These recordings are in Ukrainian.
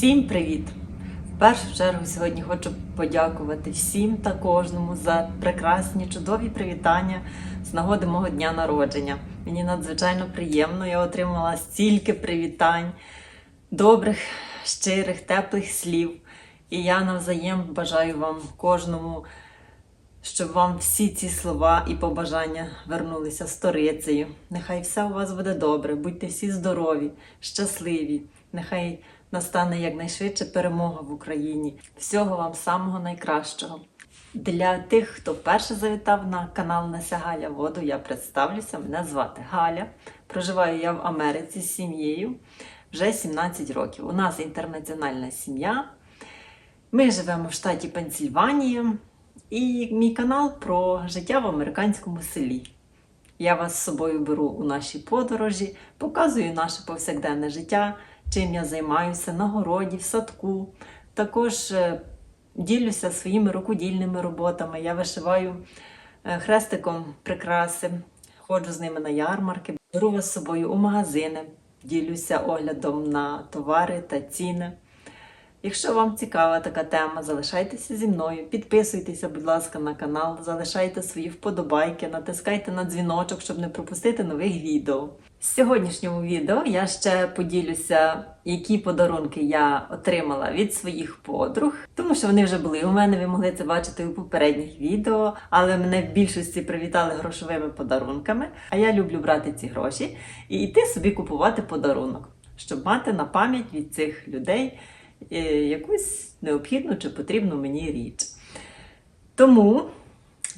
Всім привіт! В першу чергу сьогодні хочу подякувати всім та кожному за прекрасні, чудові привітання з нагоди мого дня народження. Мені надзвичайно приємно, я отримала стільки привітань, добрих, щирих, теплих слів. І я навзаєм бажаю вам кожному, щоб вам всі ці слова і побажання вернулися сторицею. Нехай все у вас буде добре, будьте всі здорові, щасливі. Нехай настане якнайшвидше перемога в Україні. Всього вам самого найкращого. Для тих, хто вперше завітав на канал Неся Галя Воду, я представлюся. Мене звати Галя. Проживаю я в Америці з сім'єю вже 17 років. У нас інтернаціональна сім'я. Ми живемо в штаті Пенсільванія, і мій канал про життя в американському селі. Я вас з собою беру у наші подорожі, показую наше повсякденне життя, чим я займаюся на городі, в садку. Також е, ділюся своїми рукодільними роботами. Я вишиваю е, хрестиком прикраси, ходжу з ними на ярмарки, беру вас з собою у магазини, ділюся оглядом на товари та ціни. Якщо вам цікава така тема, залишайтеся зі мною, підписуйтеся, будь ласка, на канал, залишайте свої вподобайки, натискайте на дзвіночок, щоб не пропустити нових відео. В сьогоднішньому відео я ще поділюся, які подарунки я отримала від своїх подруг, тому що вони вже були у мене, ви могли це бачити у попередніх відео, але мене в більшості привітали грошовими подарунками. А я люблю брати ці гроші і йти собі купувати подарунок, щоб мати на пам'ять від цих людей якусь необхідну чи потрібну мені річ. Тому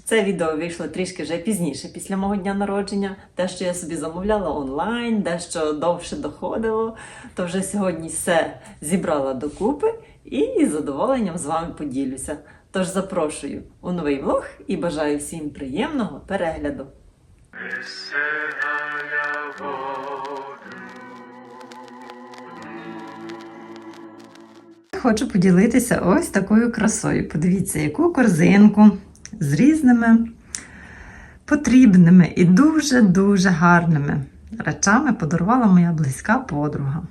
це відео вийшло трішки вже пізніше, після мого дня народження. Те, що я собі замовляла онлайн, дещо довше доходило, то вже сьогодні все зібрала докупи і з задоволенням з вами поділюся. Тож запрошую у новий влог і бажаю всім приємного перегляду. Хочу поділитися ось такою красою. Подивіться, яку корзинку з різними потрібними і дуже-дуже гарними речами подарувала моя близька подруга.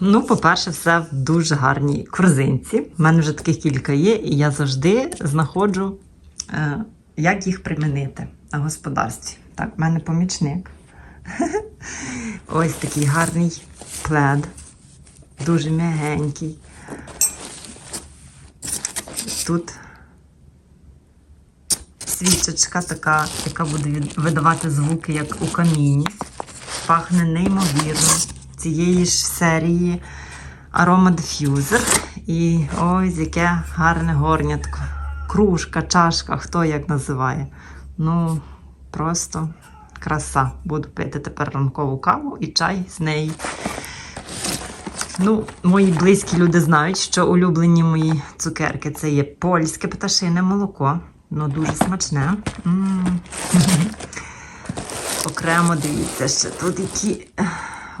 Ну, по-перше, все в дуже гарній корзинці. У мене вже таких кілька є, і я завжди знаходжу, е, як їх примінити на господарстві. Так, в мене помічник. Ось такий гарний плед дуже м'ягенький. Тут свічечка така, яка буде видавати звуки, як у каміні. Пахне неймовірно. Цієї ж серії Diffuser. І ось яке гарне горнятко. Кружка, чашка, хто як називає. Ну, просто краса. Буду пити тепер ранкову каву і чай з неї. Ну, мої близькі люди знають, що улюблені мої цукерки це є польське пташине молоко. Ну, дуже смачне. М. Окремо дивіться, ще тут які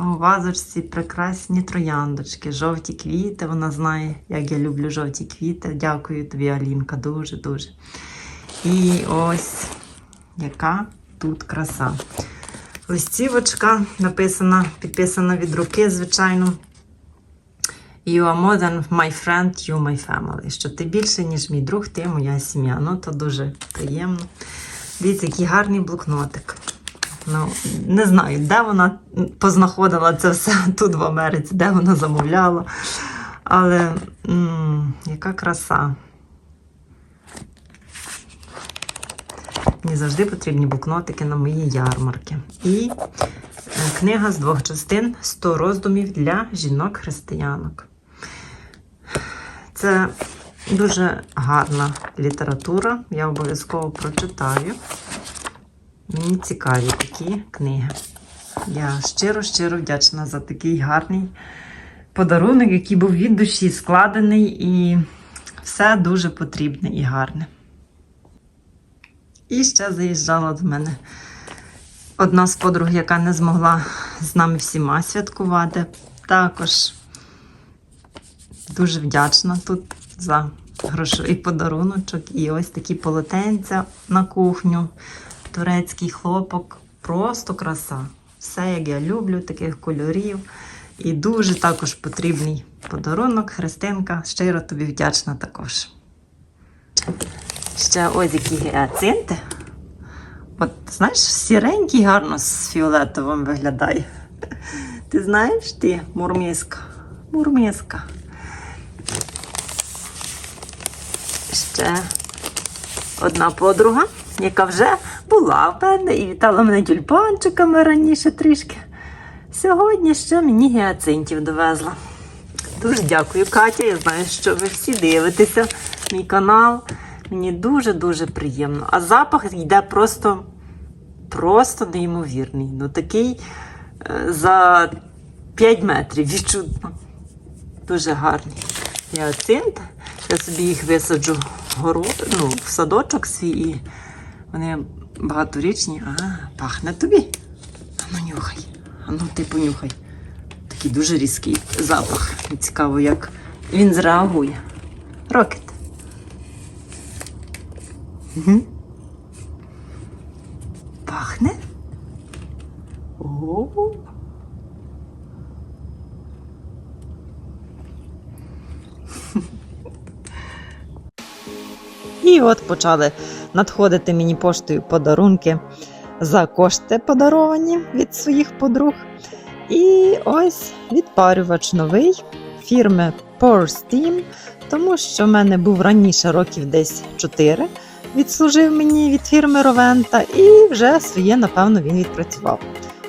у вазочці прекрасні трояндочки, жовті квіти. Вона знає, як я люблю жовті квіти. Дякую тобі, Алінка, дуже-дуже. І ось яка тут краса. Листівочка написана, підписана від руки, звичайно. You are more than my friend, you my family. Що ти більше, ніж мій друг, ти моя сім'я. Ну, то дуже приємно. Дивіться, який гарний блокнотик. Ну, не знаю, де вона познаходила це все тут в Америці, де вона замовляла. Але м, яка краса. Мені завжди потрібні блокнотики на мої ярмарки. І е, книга з двох частин 100 роздумів для жінок-християнок. Це дуже гарна література. Я обов'язково прочитаю. Мені цікаві такі книги. Я щиро-щиро вдячна за такий гарний подарунок, який був від душі складений, і все дуже потрібне і гарне. І ще заїжджала до мене одна з подруг, яка не змогла з нами всіма святкувати. Також дуже вдячна тут за грошовий подаруночок. І ось такі полотенця на кухню, турецький хлопок. Просто краса. Все, як я люблю, таких кольорів. І дуже також потрібний подарунок. Христинка, щиро тобі вдячна також. Ще ось які гіацинти. От, знаєш, сіренький гарно з фіолетовим виглядає. Ти знаєш ти, мурміска? Мурміска. Ще одна подруга, яка вже була в мене і вітала мене тюльпанчиками раніше трішки. Сьогодні ще мені гіацинтів довезла. Дуже дякую, Катя. Я знаю, що ви всі дивитеся мій канал. Мені дуже-дуже приємно. А запах йде просто, просто неймовірний. Ну такий е, за 5 метрів відчутно. Дуже гарний. Гіацинти. Я собі їх висаджу в город, ну, в садочок свій і вони багаторічні. А, пахне тобі. А ну нюхай. А ну ти понюхай. Такий дуже різкий запах. Цікаво, як він зреагує. Рокет. Угу. Пахне? О. І от почали надходити мені поштою подарунки за кошти подаровані від своїх подруг. І ось відпарювач новий фірми Pore Steam, тому що в мене був раніше років десь 4, відслужив мені від фірми Ровента, і вже своє, напевно, він відпрацював.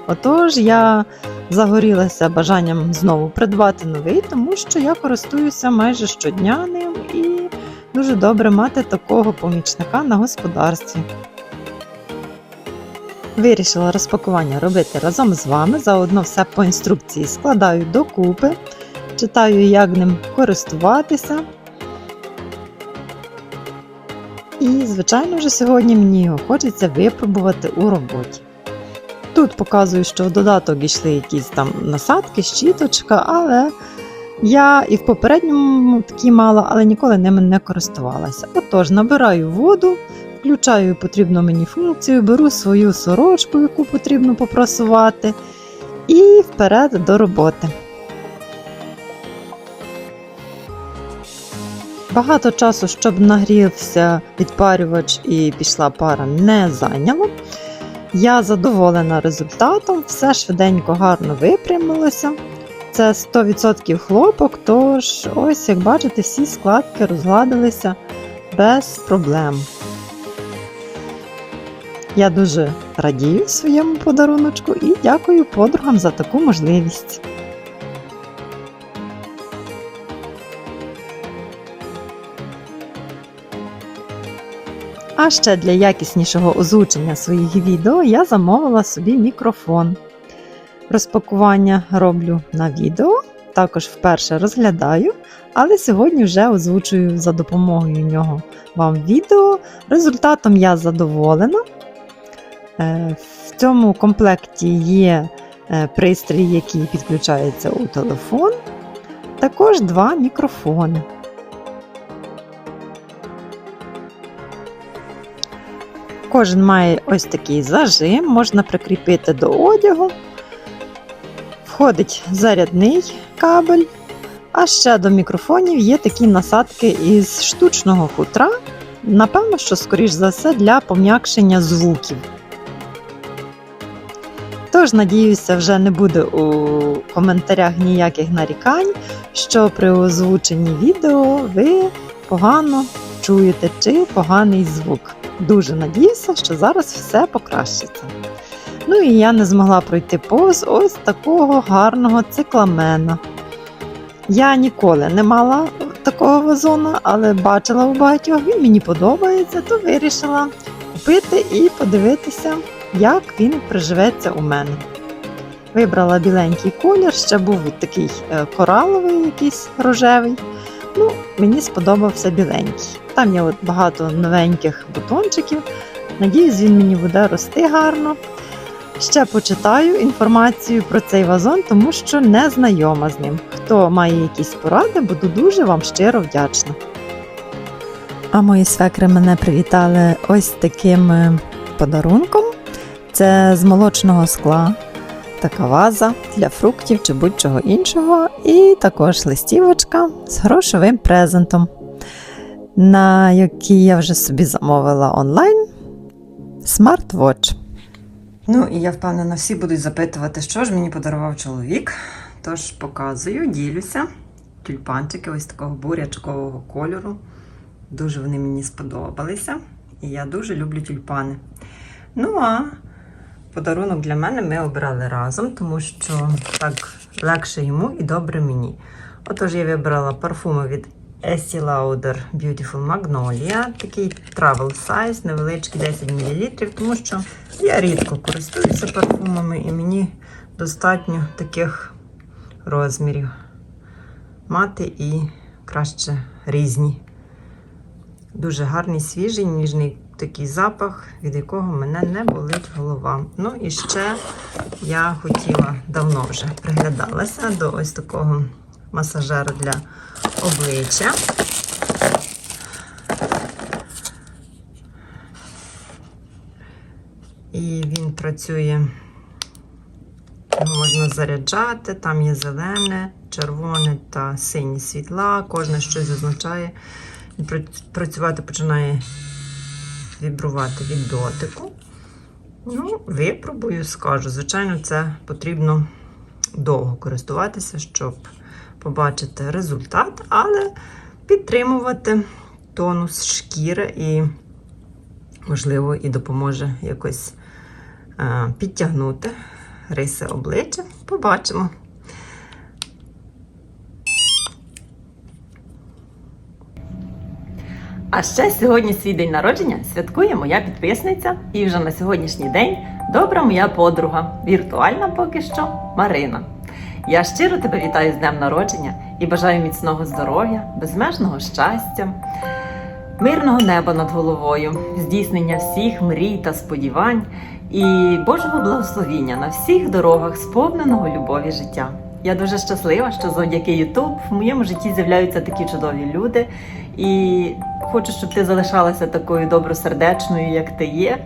Отож, я загорілася бажанням знову придбати новий, тому що я користуюся майже щодня ним і дуже добре мати такого помічника на господарстві. Вирішила розпакування робити разом з вами. Заодно все по інструкції складаю докупи, читаю, як ним користуватися. І, звичайно, вже сьогодні мені його хочеться випробувати у роботі. Тут показую, що в додаток йшли якісь там насадки, щіточка, але я і в попередньому такі мала, але ніколи ними не користувалася. Отож, набираю воду, включаю потрібну мені функцію, беру свою сорочку, яку потрібно попрасувати, і вперед до роботи. Багато часу, щоб нагрівся відпарювач і пішла пара, не зайняло. Я задоволена результатом, все швиденько гарно випрямилося. Це 100% хлопок, тож ось, як бачите, всі складки розгладилися без проблем. Я дуже радію своєму подаруночку і дякую подругам за таку можливість. А ще для якіснішого озвучення своїх відео я замовила собі мікрофон. Розпакування роблю на відео, також вперше розглядаю, але сьогодні вже озвучую за допомогою нього вам відео. Результатом я задоволена. Е, В цьому комплекті є е, пристрій, який підключається у телефон, також два мікрофони. Кожен має ось такий зажим, можна прикріпити до одягу. Входить зарядний кабель, а ще до мікрофонів є такі насадки із штучного хутра. Напевно, що, скоріш за все, для пом'якшення звуків. Тож, надіюся, вже не буде у коментарях ніяких нарікань, що при озвученні відео ви погано чуєте чи поганий звук. Дуже надіюся, що зараз все покращиться. Ну і я не змогла пройти повз ось такого гарного цикламена. Я ніколи не мала такого вазона, але бачила у багатьох, він мені подобається, то вирішила купити і подивитися, як він приживеться у мене. Вибрала біленький колір, ще був такий е, кораловий, якийсь рожевий. Ну, мені сподобався біленький. Там є от багато новеньких бутончиків. Надіюсь, він мені буде рости гарно. Ще почитаю інформацію про цей вазон, тому що не знайома з ним. Хто має якісь поради, буду дуже вам щиро вдячна. А мої свекри мене привітали ось таким е, подарунком. Це з молочного скла. така ваза для фруктів чи будь-чого іншого, і також листівочка з грошовим презентом, на який я вже собі замовила онлайн смарт-вотч. Ну і я впевнена, всі будуть запитувати, що ж мені подарував чоловік. Тож показую, ділюся. Тюльпанчики ось такого бурячкового кольору. Дуже вони мені сподобалися. І я дуже люблю тюльпани. Ну а подарунок для мене ми обрали разом, тому що так легше йому і добре мені. Отож, я вибрала парфуми від Estee Lauder Beautiful Magnolia, такий travel size, невеличкий 10 мл, тому що я рідко користуюся парфумами і мені достатньо таких розмірів. Мати і краще різні. Дуже гарний, свіжий, ніжний такий запах, від якого мене не болить голова. Ну і ще я хотіла давно вже приглядалася до ось такого масажера для обличчя. І він працює, можна заряджати, там є зелене, червоне та сині світла, кожне щось означає. Працювати починає вібрувати від дотику. Ну, випробую, скажу. Звичайно, це потрібно довго користуватися, щоб побачити результат, але підтримувати тонус шкіри і, можливо, і допоможе якось е, підтягнути риси обличчя. Побачимо. А ще сьогодні свій день народження святкує моя підписниця, і вже на сьогоднішній день добра моя подруга, віртуальна поки що Марина. Я щиро тебе вітаю з днем народження і бажаю міцного здоров'я, безмежного щастя, мирного неба над головою, здійснення всіх мрій та сподівань і Божого благословіння на всіх дорогах сповненого любові життя. Я дуже щаслива, що завдяки YouTube в моєму житті з'являються такі чудові люди. І хочу, щоб ти залишалася такою добросердечною, як ти є.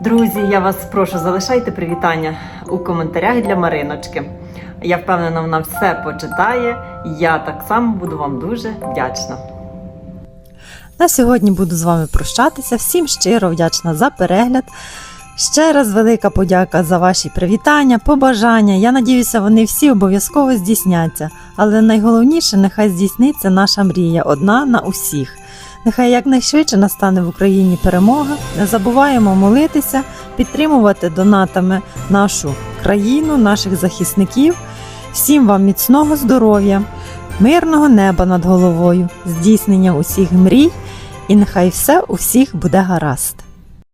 Друзі, я вас прошу, залишайте привітання у коментарях для Мариночки. Я впевнена, вона все почитає. Я так само буду вам дуже вдячна. На сьогодні буду з вами прощатися. Всім щиро вдячна за перегляд. Ще раз велика подяка за ваші привітання, побажання. Я надіюся, вони всі обов'язково здійсняться. Але найголовніше, нехай здійсниться наша мрія одна на усіх. Нехай якнайшвидше настане в Україні перемога. Не забуваємо молитися, підтримувати донатами нашу країну, наших захисників. Всім вам міцного здоров'я, мирного неба над головою, здійснення усіх мрій, і нехай все у всіх буде гаразд.